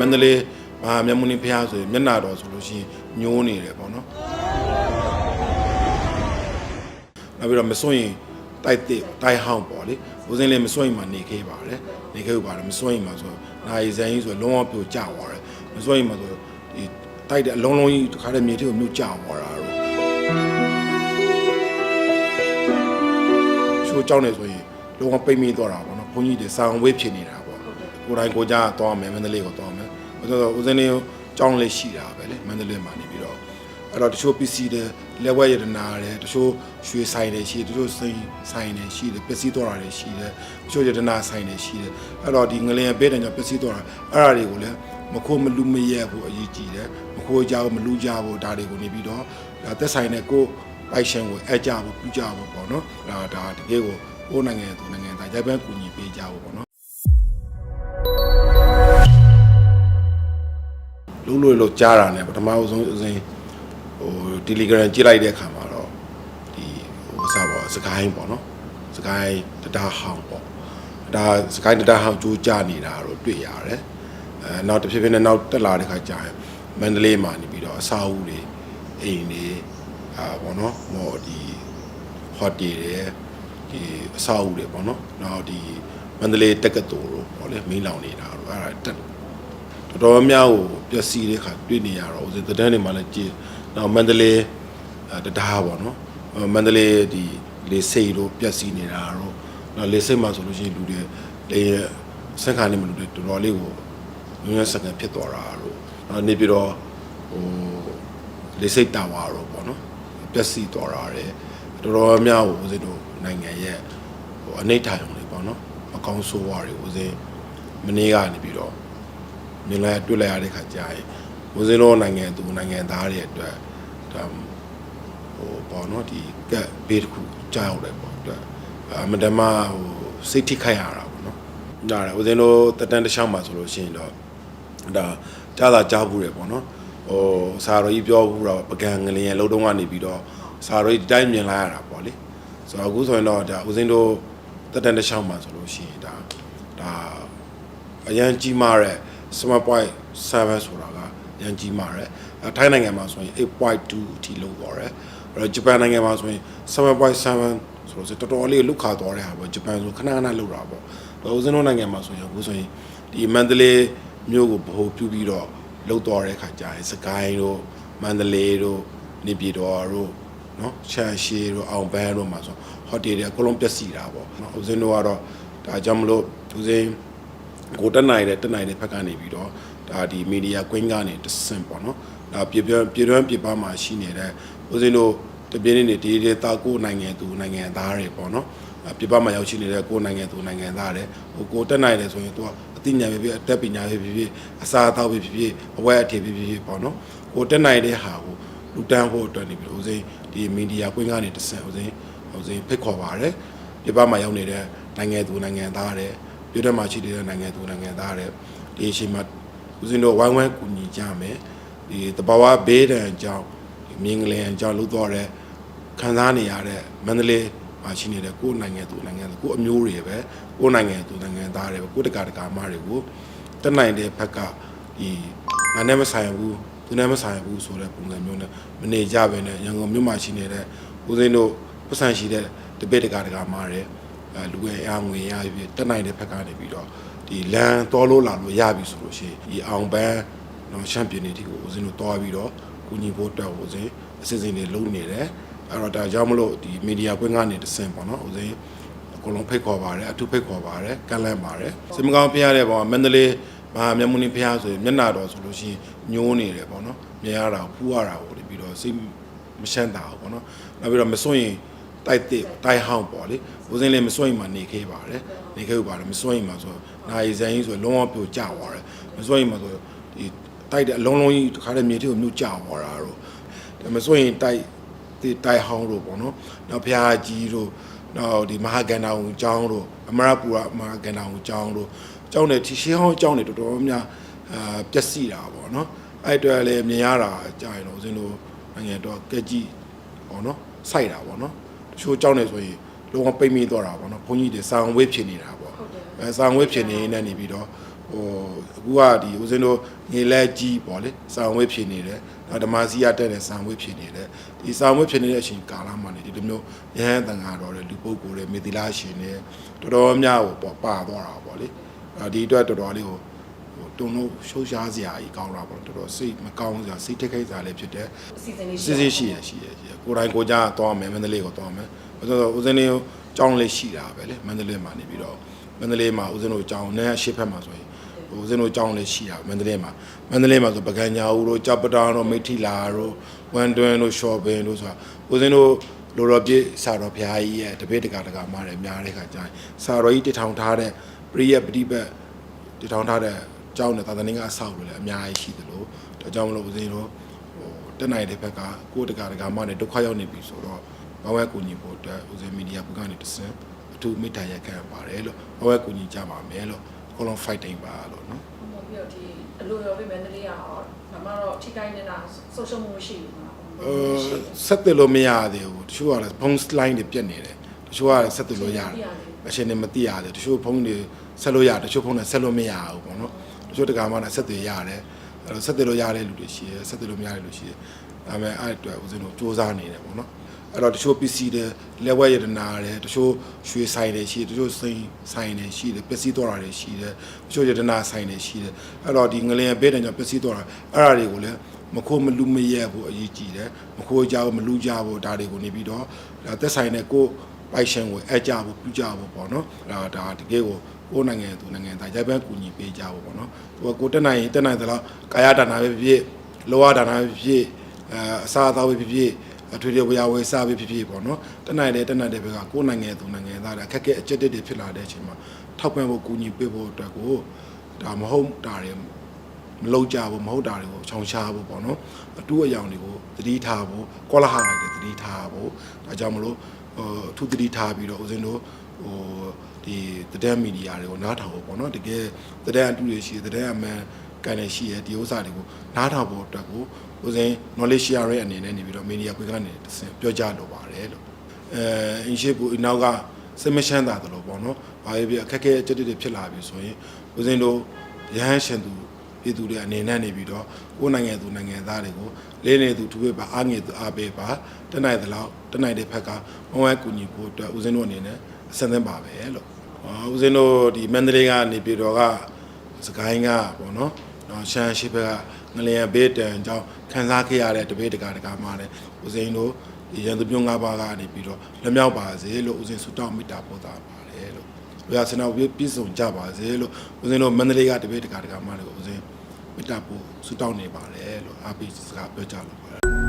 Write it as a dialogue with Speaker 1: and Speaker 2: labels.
Speaker 1: မန္တလေးမဟာမြတ်မုနိဖျားဆိုရင်မျက်နာတော်ဆိုလို့ရှိရင်ညိုးနေတယ်ပေါ့နော်နောက်ပြီးတော့မစွန့်ရင်တိုက်တစ်တိုက်ဟောင်းပေါ့လေဦးစင်းလေးမစွန့်ရင်မှနေခဲ့ပါတယ်နေခဲ့ပါတယ်မစွန့်ရင်မှဆိုနိုင်ဇန်ကြီးဆိုလုံးဝပြိုကျသွားတယ်မစွန့်ရင်မှဆိုဒီတိုက်တဲ့အလုံးလုံးကြီးတစ်ခါတည်းမြေထဲကိုမြုပ်ကျသွားတာတော့ချိုးကြောင်းနေဆိုရင်လုံးဝပိတ်မိသွားတာပေါ့နော်ဘုန်းကြီးတွေစာဝေးဖြစ်နေတာပေါ့ကိုယ်တိုင်ကိုယ်ကြားသွားမယ်မန္တလေးကိုသွားမယ် ဆိုတော့ဦးစင်းလေးကြောင်းလေးရှိတာပဲလေမန္တလေးမှာနေပြီးတော့အဲ့တော့တချို့ပစ္စည်းတွေလက်ဝဲရတနာတွေတချို့ရွှေဆိုင်တွေရှိတယ်တချို့စိန်ဆိုင်တွေရှိတယ်ပစ္စည်းတော်တာတွေရှိတယ်တချို့ရတနာဆိုင်တွေရှိတယ်အဲ့တော့ဒီငလျင်ပေးတယ်ကြောင့်ပစ္စည်းတော်တာအဲ့ဒါတွေကိုလည်းမခိုးမလူမရဲဘူးအရေးကြီးတယ်မခိုးကြဘူးမလူကြဘူးဒါတွေကိုနေပြီးတော့ဒါသက်ဆိုင်တဲ့ကိုပိုက်ရှင်ကိုအကြဖို့ပြုကြဖို့ပေါ့နော်ဒါဒါတကယ်ကိုကိုယ်နိုင်ငံသူနိုင်ငံသားရိုက်ပန်းကူညီပေးကြဖို့ပေါ့နော် လုံးလို့လို့ကြားတာ ਨੇ ပထမဆုံးအစဉ်ဟို Telegram ကြည့်လိုက်တဲ့အခါမှာတော့ဒီဟိုစားပေါ့စကိုင်းပေါ့နော်စကိုင်းတတားဟောင်းပေါ့ဒါစကိုင်းတတားဟောင်းကြိုးကြနေတာတော့တွေ့ရတယ်အဲနောက်တစ်ဖြည်းဖြည်းနဲ့နောက်တက်လာတဲ့ခါကျရင်မန္တလေးမှာနေပြီးတော့အစာအုပ်တွေအိမ်တွေအာပေါ့နော်ဟောဒီဟိုတယ်တွေဒီအစာအုပ်တွေပေါ့နော်နောက်ဒီမန္တလေးတက္ကသိုလ်တို့ပေါ့လေမင်းလောင်နေတာတော့အဲ့ဒါတက် တော်တော်များများကိုပျက်စီးတဲ့ခါတွေ့နေရတော့ဦးဇင်းသဒ္ဒန်းတွေမှာလည်းကြည့်နောက်မန္တလေးအဲတဒါပေါ့နော်အဲမန္တလေးဒီလေစိတ်တို့ပျက်စီးနေတာတော့နောက်လေစိတ်မှာဆိုလို့ရှိရင်လူတွေလေစက်ခါနေမလို့တော်တော်လေးကိုငွေစကန်ဖြစ်သွားတာတော့နောက်နေပြီးတော့ဟိုလေစိတ်တာဝါတော့ပေါ့နော်ပျက်စီးသွားတာတဲ့တော်တော်များကိုဦးဇင်းတို့နိုင်ငံရဲ့ဟိုအနိဋ္ဌာယုံတွေပေါ့နော်အကောင်းဆိုးဝါးတွေဦးဇင်းမနေ့ကနေပြီးတော့ မြင်လိုက်တွေ့လိုက်ရတဲ့ခါကြာရင်ဦးစင်းတော်နိုင်ငံသူနိုင်ငံသားတွေအတွက်ဒါဟိုပေါ့နော်ဒီကက်ဘေးတစ်ခုကြားရောက်တယ်ပေါ့အတွက်အမတမဟိုစိတ်ထိခိုက်ရတာပေါ့နော်ဒါရဦးစင်းတော်တက်တန်းတစ်ချောင်းမှာဆိုလို့ရှိရင်တော့ဒါကြားသာကြားဘူးတယ်ပေါ့နော်ဟိုစာရောကြီးပြောဘူးတော့ပကံငလျင်လုံးတုံးကနေပြီးတော့စာရောကြီးဒီတိုင်းမြင်လိုက်ရတာပေါ့လေဆိုတော့အခုဆိုရင်တော့ဒါဦးစင်းတော်တက်တန်းတစ်ချောင်းမှာဆိုလို့ရှိရင်ဒါဒါအရန်ကြီးမားတဲ့ smart point 7ဆိုတာကအရန်ကြီးမားတယ်အဲထိုင်းနိုင်ငံမှာဆိုရင်8.2အထိလောက်သွားတယ်အဲ့တော့ဂျပန်နိုင်ငံမှာဆိုရင်7.7ဆိုတော့တော်တော်လေးလုခါသွားတဲ့ဟာပေါ့ဂျပန်ဆိုခဏခဏလောက်တာပေါ့တော့ဦးဇင်းတို့နိုင်ငံမှာဆိုရင်အခုဆိုရင်ဒီမန္တလေးမြို့ကိုဗဟိုပြုပြီးတော့လောက်သွားတဲ့ခါကျရင်စကိုင်းတို့မန္တလေးတို့နေပြည်တော်တို့နော်ချန်ရှီတို့အောင်ပန်းတို့မှာဆိုဟိုတယ်တွေအကုန်လုံးပျက်စီးတာပေါ့နော်ဦးဇင်းတို့ကတော့ဒါကြောင့်မလို့ဦးဇင်း ကိုတက်နိုင်တဲ့တက်နိုင်တဲ့ဘက်ကနေပြီးတော့ဒါဒီမီဒီယာကွင်းကနေတဆင့်ပေါ့နော်ဒါပြည်ပြပြည်တွင်းပြည်ပမှာရှိနေတဲ့ဦးဇင်းတို့တပြင်းနေဒီဒေတာကိုနိုင်ငံသူနိုင်ငံသားတွေပေါ့နော်အဲပြည်ပမှာရောက်ရှိနေတဲ့ကိုနိုင်ငံသူနိုင်ငံသားတွေဟိုကိုတက်နိုင်တယ်ဆိုရင်သူကအသိဉာဏ်ပဲဖြစ်အတက်ပညာပဲဖြစ်ဖြစ်အစာအသောက်ပဲဖြစ်ဖြစ်အဝဲအထည်ပဲဖြစ်ဖြစ်ပေါ့နော်ကိုတက်နိုင်တဲ့ဟာကိုလူတန်းဖို့အတွက်နေပြီးဦးဇင်းဒီမီဒီယာကွင်းကနေတဆင့်ဦးဇင်းဦးဇင်းဖိတ်ခေါ်ပါတယ်ပြည်ပမှာရောက်နေတဲ့နိုင်ငံသူနိုင်ငံသားတွေ ပြည်ထောင်မှာရှိတဲ့နိုင်ငံသူနိုင်ငံသားတွေဒီအချိန်မှာဦးဇင်းတို့ဝိုင်းဝန်းကူညီကြမယ်ဒီတဘာဝဘေးဒဏ်ကြောင့်ဒီမြင်းကလင်ကြောင့်လှုပ်တော့တဲ့ခံစားနေရတဲ့မန္တလေးမှာရှိနေတဲ့ကိုယ်နိုင်ငံသူနိုင်ငံသူကိုယ်အမျိုးတွေပဲကိုယ်နိုင်ငံသူနိုင်ငံသားတွေပဲကိုယ်တကာတကာမတွေကိုတက်နိုင်တဲ့ဘက်ကဒီငါနဲ့မဆိုင်ဘူးသူနဲ့မဆိုင်ဘူးဆိုတဲ့ပုံစံမျိုးနဲ့မနေကြဘဲနဲ့ရန်ကုန်မြို့မှာရှိနေတဲ့ဦးဇင်းတို့ပတ်စံရှိတဲ့တပည့်တကာတကာမတွေအဲ လူငယ်အားငွေရပြီးတက်နိုင်တဲ့ဘက်ကနေပြီးတော့ဒီလမ်းတော်လို့လာလို့ရပြီဆိုလို့ရှိရင်ဒီအောင်ပန်းတော့ချန်ပီယံတွေတီကိုဦးဇင်းတို့တွားပြီးတော့ကုညီဖို့တက်ဦးဇင်းအစစ်အစဉ်တွေလုပ်နေတယ်အဲ့တော့ဒါကြောင့်မလို့ဒီမီဒီယာကွင်းကနေတဆင့်ပေါ့နော်ဦးဇင်းအကုန်လုံးဖိတ်ခေါ်ပါတယ်အထူးဖိတ်ခေါ်ပါတယ်ကန့်လန့်ပါတယ်စင်မကောင်းဖျားတဲ့ပေါ့မန္တလေးမဟာမြတ်မုနိဖျားဆိုရင်မျက်နာတော်ဆိုလို့ရှိရင်ညိုးနေတယ်ပေါ့နော်မြင်ရတာကိုဖူးရတာကိုပြီးတော့စိတ်မရှမ်းတာဘူးပေါ့နော်နောက်ပြီးတော့မစွန့်ရင် တိုက်တစ်တိုက်ဟောင်းပေါ့လေဦးစင်းလေးမစွန့်ရင်မှနေခဲ့ပါတယ်နေခဲ့ပါတယ်မစွန့်ရင်မှဆိုနိုင်ဇန်ကြီးဆိုလုံးဝပြိုကျသွားတယ်မစွန့်ရင်မှဆိုဒီတိုက်တဲ့အလုံးလုံးကြီးတစ်ခါတည်းမြေကြီးကိုမြုပ်ကျသွားတာတော့ဒါမစွန့်ရင်တိုက်ဒီတိုက်ဟောင်းတို့ပေါ့နော်နောက်ဖျားကြီးတို့နောက်ဒီမဟာကန္တာဝန်ကျောင်းတို့အမရပူရမဟာကန္တာဝန်ကျောင်းတို့ကျောင်းတွေတီရှင်းဟောင်းကျောင်းတွေတော်တော်များအာပျက်စီးတာပေါ့နော်အဲ့အတွေ့လည်းမြင်ရတာကြာရင်တော့ဦးစင်းတို့နိုင်ငံတော့ကက်ကြီးပေါ့နော်စိုက်တာပေါ့နော် တချို့ကြောင်းနေဆိုရင်လုံးဝပိတ်မိသွားတာပေါ့နော်ဘုန်းကြီးတွေစာံဝေးဖြစ်နေတာပေါ့အဲစာံဝေးဖြစ်နေနေနေပြီးတော့ဟဟိုအခုကဒီဦးဇင်းတို့ငေလက်ကြီးပေါ့လေစာဝေးဖြစ်နေတယ်နောက်ဓမ္မစီရတက်တဲ့စာဝေးဖြစ်နေတယ်ဒီစာဝေးဖြစ်နေတဲ့အချိန်ကာလမှာနေဒီလိုမျိုးရဟန်းတန်ဃာတော်တွေလူပုဂ္ဂိုလ်တွေမေတ္တိလားရှင်တွေတော်တော်များကိုပေါ့ပါသွားတာပေါ့လေအဲဒီအတွက်တော်တော်လေးကိုဟိုတုံလို့ရှုံးရှားစရာကြီးကောင်းတာပေါ့တော်တော်စိတ်မကောင်းစရာစိတ်ထိခိုက်စရာလည်းဖြစ်တယ်
Speaker 2: အစီအစဉ်လေး
Speaker 1: စစ်စစ်ရှိရရှိရရှိရ ကိုယ်တိုင်ကိုယ်ကြားသွားမယ်မန္တလေးကိုသွားမယ်ဘာလို့လဲဆိုတော့ဦးဇင်းလေးကိုကြောင်းလေးရှိတာပဲလေမန္တလေးမှာနေပြီးတော့မန္တလေးမှာဦးဇင်းတို့ကြောင်းနဲ့အရှိဖက်မှာဆိုရင်ဦးဇင်းတို့ကြောင်းလေးရှိတာမန္တလေးမှာမန္တလေးမှာဆိုပကံညာဦးတို့ကြပတာတို့မိထီလာတို့ဝန်တွင်းတို့ရှော့ဘင်းတို့ဆိုတာဦးဇင်းတို့လိုတော်ပြည့်စာတော်ဘုရားကြီးရဲ့တပည့်တကာတကာမားတယ်များတဲ့ခါကျရင်စာတော်ကြီးတည်ထောင်ထားတဲ့ပရိယပฏิပတ်တည်ထောင်ထားတဲ့ကျောင်းနဲ့သာသနာ့ကအဆောက်လို့လည်းအများကြီးရှိတယ်လို့ဒါကြောင့်မလို့ဦးဇင်းတို့ဟို တက်နိုင်တဲ့ဘက်ကကိုယ်တကာတကာမှနဲ့ဒုက္ခရောက်နေပြီဆိုတော့ဘာဝဲကူညီဖို့အတွက်ဦးဇင်းမီဒီယာဘက်ကနေတဆင်အထူးမေတ္တာရက်ခံပါတယ်လို့ဘာဝဲကူညီကြပါမယ်လို့အကုန်လုံး fighting ပါလို့နော်
Speaker 2: ပုံပြီးတော့ဒီအလိုရောပြမယ်နည်းလေးရအောင်ဒါမှတော့ထိခိုက်နေတာ social မှုမရှိဘူးမှာ
Speaker 1: အဲဆက်တယ်လို့မရသေးဘူးတချို့ကလည်းဖုန်း line တွေပြတ်နေတယ်တချို့ကလည်းဆက်တယ်လို့ရတယ်အရှင်တွေမသိရတယ်တချို့ဖုန်းတွေဆက်လို့ရတယ်တချို့ဖုန်းတွေဆက်လို့မရဘူးပေါ့နော်တချို့တကာမှလည်းဆက်တယ်ရတယ် အဲ့တော့ဆက်တယ်လို့ရတဲ့လူတွေရှိတယ်ဆက်တယ်လို့မရတဲ့လူရှိတယ်ဒါပေမဲ့အဲ့အတွက်ဦးဇင်းတို့စူးစမ်းနေတယ်ပေါ့နော်အဲ့တော့တချို့ပစ္စည်းတွေလက်ဝဲရတနာတယ်တချို့ရွှေဆိုင်တွေရှိတယ်တချို့စိန်ဆိုင်တွေရှိတယ်ပစ္စည်းတော်တာတွေရှိတယ်တချို့ရတနာဆိုင်တွေရှိတယ်အဲ့တော့ဒီငလျင်ဘေးတံကြောင့်ပစ္စည်းတော်တာအဲ့ဒါတွေကိုလည်းမခိုးမလူမရဲဘူးအရေးကြီးတယ်မခိုးကြဘူးမလူကြဘူးဒါတွေကိုနေပြီးတော့ဒါသက်ဆိုင်တဲ့ကို ပိုက်ရှင်ကိုအကြဖို့ပြုကြဖို့ပေါ့နော်ဒါဒါတကယ်ကိုကိုယ်နိုင်ငံသူနိုင်ငံသားရိုက်ပန်းကူညီပေးကြဖို့ပေါ့နော်သူကကိုတက်နိုင်ရင်တက်နိုင်သလားကာယဒါနာပဲဖြစ်ဖြစ်လောကဒါနာပဲဖြစ်ဖြစ်အဲအစာအသောက်ပဲဖြစ်ဖြစ်အထွေထွေဝရဝယ်စားပဲဖြစ်ဖြစ်ပေါ့နော်တနိုင်တယ်တနိုင်တယ်ဘက်ကကိုယ်နိုင်ငံသူနိုင်ငံသားတွေအခက်အခဲအကျက်တက်တွေဖြစ်လာတဲ့အချိန်မှာထောက်ပံ့ဖို့ကူညီပေးဖို့အတွက်ကိုဒါမဟုတ်တာတွေမလုံးကြဘူးမဟုတ်တာတွေကိုခြောင်ရှားဖို့ပေါ့နော်အတူအယောင်တွေကိုသတိထားဖို့ကောလာဟာတွေသတိထားဖို့ဒါကြောင့်မလို့ ဟိုအထူးသတိထားပြီးတော့ဦးဇင်းတို့ဟိုဒီတဲ့မီဒီယာတွေကိုနားထောင်ဖို့ပေါ့နော်တကယ်တဲ့အတူတွေရှိတယ်တဲ့အမှန်ကန်နေရှိရဒီဥစ္စာတွေကိုနားထောင်ဖို့အတွက်ကိုဦးဇင်း knowledge share ရဲ့အနေနဲ့နေပြီးတော့ media ခွေကနေတစ်ဆင့်ပြောကြလိုပါတယ်လို့အဲအင်းရှိဘူးနောက်ကစမရှမ်းတာတယ်လို့ပေါ့နော်။ဘာပဲဖြစ်အခက်အခဲအကျက်တွေဖြစ်လာပြီဆိုရင်ဦးဇင်းတို့ရဟန်းရှင်သူ ပြည်သူတွေအနေနဲ့နေပြီးတော့ကိုယ်နိုင်ငံသူနိုင်ငံသားတွေကိုလေးနေသူသူပဲပါအားငယ်သူအားပေးပါတနိုင်သလောက်တနိုင်တဲ့ဘက်ကမဝဲကူညီဖို့အတွက်ဦးဇင်းတို့အနေနဲ့အဆင်သင့်ပါပဲလို့။ဟောဦးဇင်းတို့ဒီမန္တလေးကနေပြည်တော်ကစကိုင်းကပေါ့နော်။နော်ရှမ်းရှိဘက်ကငလျင်ဘေးတန်ကြောင့်ခန်းစားခဲ့ရတဲ့တပည့်တကာတကာမှလည်းဦးဇင်းတို့ဒီရန်သူပြုံး၅ပါးကနေပြီးတော့လက်မြောက်ပါစေလို့ဦးဇင်းဆုတောင်းမေတ္တာပို့တာပါတယ်လို့ ဘုရားဆန္ဒပြည့်စုံကြပါစေလို့ဦးဇင်းတို့မန္တလေးကတပည့်တကာတကာမှလည်းဦးဇင်းမေတ္တာပို့ဆုတောင်းနေပါတယ်လို့အားပေးစကားပြောကြလို့ပါတယ်